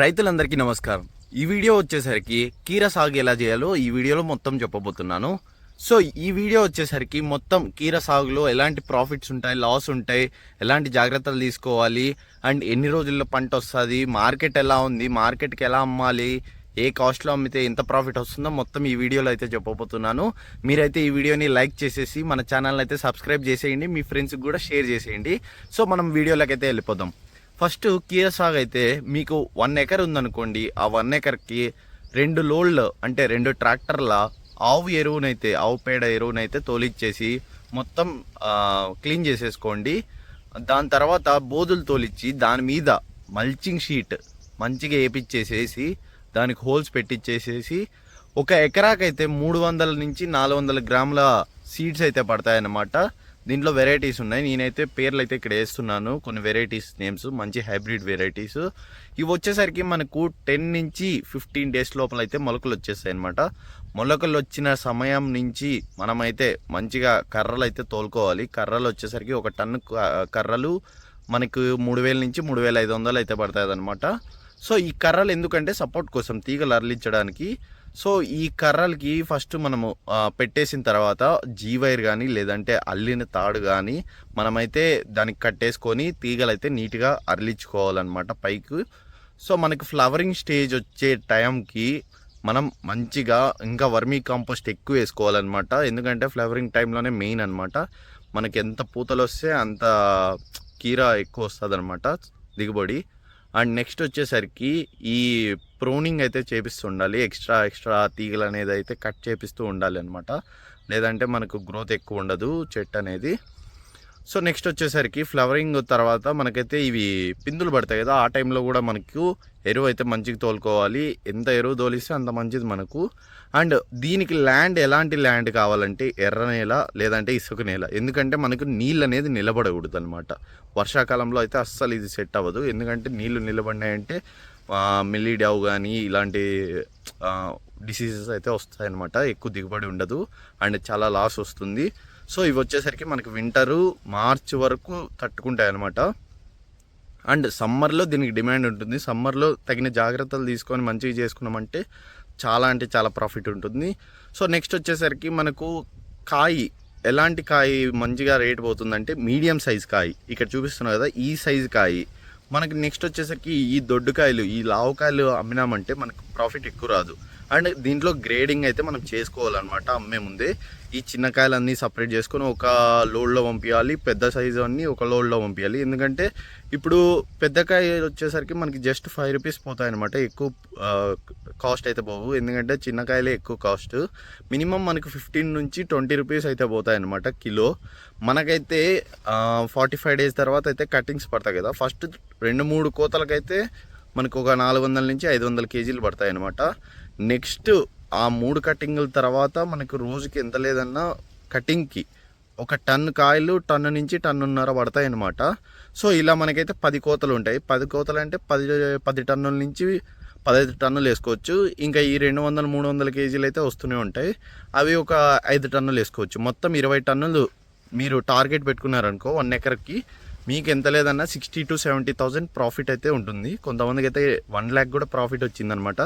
రైతులందరికీ నమస్కారం. ఈ వీడియో వచ్చేసరికి కీర సాగు ఎలా చేయాలో ఈ వీడియోలో మొత్తం చెప్పబోతున్నాను. సో ఈ వీడియో వచ్చేసరికి మొత్తం కీర సాగులో ఎలాంటి ప్రాఫిట్స్ ఉంటాయి లాస్ ఉంటాయి ఎలాంటి జాగ్రత్తలు తీసుకోవాలి అండ్ ఎన్ని రోజుల్లో పంట వస్తుంది మార్కెట్ ఎలా ఉంది మార్కెట్కి ఎలా అమ్మాలి ఏ కాస్ట్లో అమ్మితే ఎంత ప్రాఫిట్ వస్తుందో మొత్తం ఈ వీడియోలో అయితే చెప్పబోతున్నాను. మీరైతే ఈ వీడియోని లైక్ చేసేసి మన ఛానల్ అయితే సబ్స్క్రైబ్ చేసేయండి మీ ఫ్రెండ్స్కి కూడా షేర్ చేసేయండి. సో మనం వీడియోలోకి అయితే వెళ్ళిపోదాం. ఫస్ట్ కీర సాగు అయితే మీకు వన్ ఎకర్ ఉందనుకోండి ఆ వన్ ఎకర్కి రెండు లోడ్లు అంటే రెండు ట్రాక్టర్ల ఆవు ఎరువునైతే ఆవు పేడ ఎరువునైతే తోలిచ్చేసి మొత్తం క్లీన్ చేసేసుకోండి. దాని తర్వాత బోధులు తోలిచ్చి దాని మీద మల్చింగ్ షీట్ మంచిగా వేపించేసేసి దానికి హోల్స్ పెట్టించేసేసి ఒక ఎకరాకైతే మూడు వందల నుంచి నాలుగు వందల గ్రాముల సీడ్స్ అయితే పడతాయన్నమాట. దీంట్లో వెరైటీస్ ఉన్నాయి. నేనైతే పేర్లు అయితే ఇక్కడ వేస్తున్నాను. కొన్ని వెరైటీస్ నేమ్స్ మంచి హైబ్రిడ్ వెరైటీస్ ఇవి వచ్చేసరికి మనకు టెన్ నుంచి ఫిఫ్టీన్ డేస్ లోపల అయితే మొలకలు వచ్చేస్తాయి అనమాట మొలకలు వచ్చిన సమయం నుంచి మనమైతే మంచిగా కర్రలు అయితే తోలుకోవాలి. కర్రలు వచ్చేసరికి ఒక టన్ను కర్రలు మనకు మూడు వేల నుంచి మూడు వేల ఐదు వందలు అయితే పడతాయి అనమాట సో ఈ కర్రలు ఎందుకంటే సపోర్ట్ కోసం తీగలు అరలించడానికి. సో ఈ కర్రలకి ఫస్ట్ మనము పెట్టేసిన తర్వాత జీవైర్ కానీ లేదంటే అల్లిన తాడు కానీ మనమైతే దానికి కట్టేసుకొని తీగలు అయితే నీట్గా అరలించుకోవాలన్నమాట పైకి. సో మనకి ఫ్లవరింగ్ స్టేజ్ వచ్చే టైంకి మనం మంచిగా ఇంకా వర్మీ కాంపోస్ట్ ఎక్కువ వేసుకోవాలన్నమాట. ఎందుకంటే ఫ్లవరింగ్ టైంలోనే మెయిన్ అనమాట మనకి ఎంత పూతలు వస్తే అంత కీరా ఎక్కువ వస్తుంది దిగుబడి. అండ్ నెక్స్ట్ వచ్చేసరికి ఈ ప్రోనింగ్ అయితే చేపిస్తూ ఉండాలి ఎక్స్ట్రా ఎక్స్ట్రా తీగలు అనేది అయితే కట్ చేపిస్తూ ఉండాలి అనమాట లేదంటే మనకు గ్రోత్ ఎక్కువ ఉండదు చెట్టు అనేది. సో నెక్స్ట్ వచ్చేసరికి ఫ్లవరింగ్ తర్వాత మనకైతే ఇవి పిందులు పడతాయి కదా ఆ టైంలో కూడా మనకు ఎరువు అయితే మంచిగా తోలుకోవాలి. ఎంత ఎరువు తోలిస్తే అంత మంచిది మనకు. అండ్ దీనికి ల్యాండ్ ఎలాంటి ల్యాండ్ కావాలంటే ఎర్ర నేల లేదంటే ఇసుక నేల. ఎందుకంటే మనకు నీళ్ళు అనేది నిలబడకూడదు అనమాట వర్షాకాలంలో అయితే అస్సలు ఇది సెట్ అవ్వదు. ఎందుకంటే నీళ్ళు నిలబడినాయంటే మిల్లీడ్యావ్ కానీ ఇలాంటి డిసీజెస్ అయితే వస్తాయన్నమాట. ఎక్కువ దిగుబడి ఉండదు. అండ్ చాలా లాస్ వస్తుంది. సో ఇవి వచ్చేసరికి మనకి వింటరు మార్చ్ వరకు తట్టుకుంటాయి అనమాట అండ్ సమ్మర్లో దీనికి డిమాండ్ ఉంటుంది. సమ్మర్లో తగిన జాగ్రత్తలు తీసుకొని మంచిగా చేసుకున్నామంటే చాలా అంటే చాలా ప్రాఫిట్ ఉంటుంది. సో నెక్స్ట్ వచ్చేసరికి మనకు కాయి. ఎలాంటి కాయి మంచిగా రేట్ పోతుందంటే మీడియం సైజ్ కాయి. ఇక్కడ చూపిస్తున్నాం కదా ఈ సైజ్ కాయి. మనకి నెక్స్ట్ వచ్చేసరికి ఈ దొడ్డుకాయలు ఈ లావుకాయలు అమ్మినామంటే మనకు ప్రాఫిట్ ఎక్కువ రాదు. అండ్ దీంట్లో గ్రేడింగ్ అయితే మనం చేసుకోవాలన్నమాట అమ్మే ముందే. ఈ చిన్న కాయలన్నీ సపరేట్ చేసుకొని ఒక లోడ్లో పంపించాలి పెద్ద సైజు అన్నీ ఒక లోడ్లో పంపించాలి ఎందుకంటే ఇప్పుడు పెద్ద కాయ వచ్చేసరికి మనకి జస్ట్ ఫైవ్ రూపీస్ పోతాయి అనమాట ఎక్కువ కాస్ట్ అయితే పోవు. ఎందుకంటే చిన్న కాయలే ఎక్కువ కాస్ట్ మినిమం మనకు ఫిఫ్టీన్ నుంచి ట్వంటీ రూపీస్ అయితే పోతాయి అనమాట కిలో. మనకైతే ఫార్టీ ఫైవ్ డేస్ తర్వాత అయితే కటింగ్స్ పడతాయి కదా. ఫస్ట్ రెండు మూడు కోతలకైతే మనకు ఒక నాలుగు వందల నుంచి ఐదు వందల కేజీలు పడతాయి అనమాట నెక్స్ట్ ఆ మూడు కటింగ్ల తర్వాత మనకు రోజుకి ఎంత లేదన్నా కటింగ్కి ఒక టన్ కాయలు టన్ను నుంచి టన్నున్నర పడతాయి అనమాట సో ఇలా మనకైతే పది కోతలు ఉంటాయి పది కోతలు అంటే పది పది టన్నుల నుంచి పదహైదు టన్నులు వేసుకోవచ్చు. ఇంకా ఈ రెండు వందల మూడు వందల కేజీలు అయితే వస్తూనే ఉంటాయి. అవి ఒక ఐదు టన్నులు వేసుకోవచ్చు. మొత్తం ఇరవై టన్నులు మీరు టార్గెట్ పెట్టుకున్నారనుకో వన్ ఎకర్కి మీకు ఎంత లేదన్నా sixty to seventy thousand profit అయితే ఉంటుంది. కొంతమందికి అయితే వన్ ల్యాక్ కూడా ప్రాఫిట్ వచ్చిందనమాట.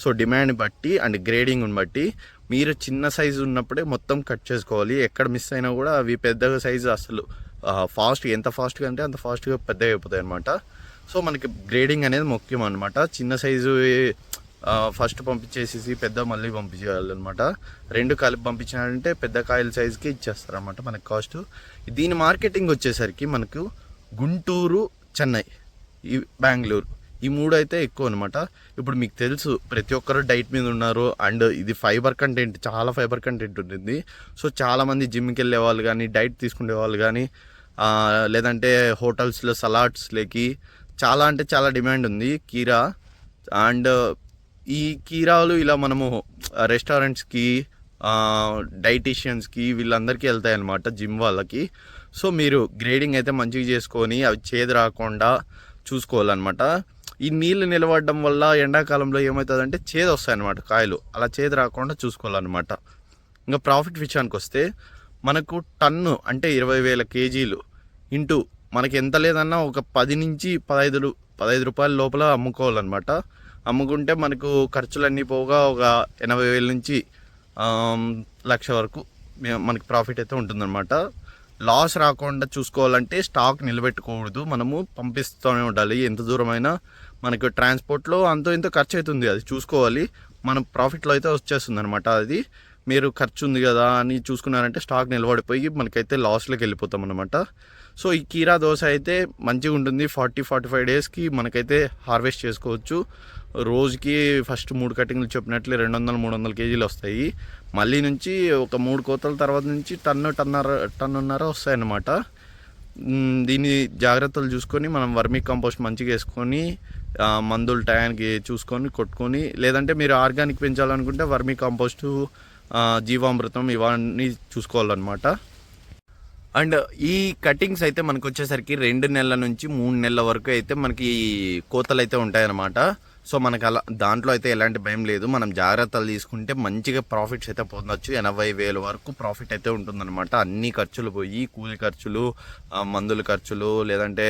సో డిమాండ్ బట్టి అండ్ గ్రేడింగ్ని బట్టి మీరు చిన్న సైజు ఉన్నప్పుడే మొత్తం కట్ చేసుకోవాలి. ఎక్కడ మిస్ అయినా కూడా అవి పెద్దగా సైజు అసలు ఫాస్ట్ ఎంత ఫాస్ట్గా అంటే అంత ఫాస్ట్గా పెద్దగా అయిపోతాయి అనమాట సో మనకి గ్రేడింగ్ అనేది ముఖ్యం అనమాట చిన్న సైజు ఫస్ట్ పంపించేసేసి పెద్ద మళ్ళీ పంపించేయాలన్నమాట. రెండు కలిపి పంపించాలంటే పెద్ద కాయల సైజుకి ఇచ్చేస్తారనమాట మనకి కాస్ట్ దీని మార్కెటింగ్ వచ్చేసరికి మనకు గుంటూరు చెన్నై ఈ బెంగళూరు ఈ మూడు అయితే ఎక్కువ అనమాట ఇప్పుడు మీకు తెలుసు ప్రతి ఒక్కరు డైట్ మీద ఉన్నారు అండ్ ఇది ఫైబర్ కంటెంట్ చాలా ఫైబర్ కంటెంట్ ఉంటుంది. సో చాలామంది జిమ్కి వెళ్ళే వాళ్ళు కానీ డైట్ తీసుకునే వాళ్ళు కానీ లేదంటే హోటల్స్లో సలాడ్స్లోకి చాలా అంటే చాలా డిమాండ్ ఉంది. కీరా అండ్ ఈ కీరాలు ఇలా మనము రెస్టారెంట్స్కి డైటీషియన్స్కి వీళ్ళందరికీ వెళ్తాయి అన్నమాట జిమ్ వాళ్ళకి. సో మీరు గ్రేడింగ్ అయితే మంచిగా చేసుకొని అవి చేదు రాకుండా చూసుకోవాలన్నమాట. ఈ నీళ్ళు నిలబడడం వల్ల ఎండాకాలంలో ఏమవుతుందంటే చేదు వస్తాయన్నమాట కాయలు. అలా చేదు రాకుండా చూసుకోవాలన్నమాట. ఇంకా ప్రాఫిట్ విషయానికి వస్తే మనకు టన్ను అంటే ఇరవై వేల కేజీలు ఇంటూ మనకి ఎంత లేదన్నా ఒక పది నుంచి పదహైదు పదహైదు రూపాయల లోపల అమ్ముకోవాలన్నమాట. అమ్ముకుంటే మనకు ఖర్చులన్నీ పోగా ఒక ఎనభై వేల నుంచి లక్ష వరకు మనకి ప్రాఫిట్ అయితే ఉంటుందన్నమాట. లాస్ రాకుండా చూసుకోవాలంటే స్టాక్ నిలబెట్టుకోకూడదు. మనము పంపిస్తూనే ఉండాలి. ఎంత దూరమైనా మనకు ట్రాన్స్పోర్ట్లో అంతో ఇంతో ఖర్చు అవుతుంది అది చూసుకోవాలి. మన ప్రాఫిట్లో అయితే వచ్చేస్తుంది అనమాట అది. మీరు ఖర్చు ఉంది కదా అని చూసుకున్నారంటే స్టాక్ నిలబడిపోయి మనకైతే లాస్లోకి వెళ్ళిపోతాం అనమాట సో ఈ కీరా దోశ అయితే మంచిగా ఉంటుంది. ఫార్టీ ఫార్టీ ఫైవ్ డేస్కి మనకైతే హార్వెస్ట్ చేసుకోవచ్చు. రోజుకి ఫస్ట్ మూడు కటింగ్లు చెప్పినట్లు రెండు వందలు మూడు వందల కేజీలు వస్తాయి. మళ్ళీ నుంచి ఒక మూడు కోతల తర్వాత నుంచి టన్ను టన్నర టన్నున్నర వస్తాయన్నమాట. దీన్ని జాగ్రత్తలు చూసుకొని మనం వర్మీ కంపోస్ట్ మంచిగా వేసుకొని మందులు టయానికి చూసుకొని కొట్టుకొని లేదంటే మీరు ఆర్గానిక్ పెంచాలనుకుంటే వర్మీ కంపోస్టు జీవామృతం ఇవన్నీ చూసుకోవాలన్నమాట. అండ్ ఈ కటింగ్స్ అయితే మనకు వచ్చేసరికి రెండు నెలల నుంచి మూడు నెలల వరకు అయితే మనకి కోతలు అయితే ఉంటాయన్నమాట. సో మనకు అలా దాంట్లో అయితే ఎలాంటి భయం లేదు. మనం జాగ్రత్తలు తీసుకుంటే మంచిగా ప్రాఫిట్స్ అయితే పొందొచ్చు. ఎనభై వేల వరకు ప్రాఫిట్ అయితే ఉంటుందన్నమాట. అన్ని ఖర్చులు పోయి కూలి ఖర్చులు మందుల ఖర్చులు లేదంటే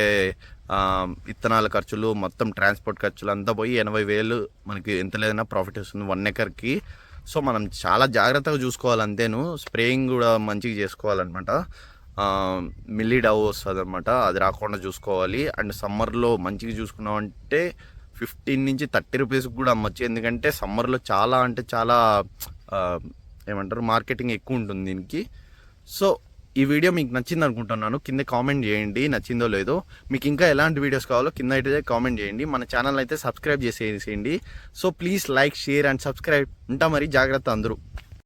విత్తనాల ఖర్చులు మొత్తం ట్రాన్స్పోర్ట్ ఖర్చులు అంతా పోయి ఎనభై వేలు మనకి ఎంత లేదన్నా ప్రాఫిట్ వస్తుంది వన్ ఎకర్కి. సో మనం చాలా జాగ్రత్తగా చూసుకోవాలంతేను స్ప్రేయింగ్ కూడా మంచిగా చేసుకోవాలన్నమాట. మిల్లీ డవ్ వస్తుంది అనమాట అది రాకుండా చూసుకోవాలి. అండ్ సమ్మర్లో మంచిగా చూసుకున్నామంటే ఫిఫ్టీన్ నుంచి థర్టీ రూపీస్కి కూడా అమ్మచ్చు. ఎందుకంటే సమ్మర్లో చాలా అంటే చాలా ఏమంటారు మార్కెటింగ్ ఎక్కువ ఉంటుంది దీనికి. సో ఈ వీడియో మీకు నచ్చింది అనుకుంటున్నాను. కింద కామెంట్ చేయండి నచ్చిందో లేదో. మీకు ఇంకా ఎలాంటి వీడియోస్ కావాలో కింద అయితే కామెంట్ చేయండి. మన ఛానల్ అయితే సబ్స్క్రైబ్ చేసేసేయండి so please like share and subscribe. ఉంటా మరి జాగ్రత్త అందరూ.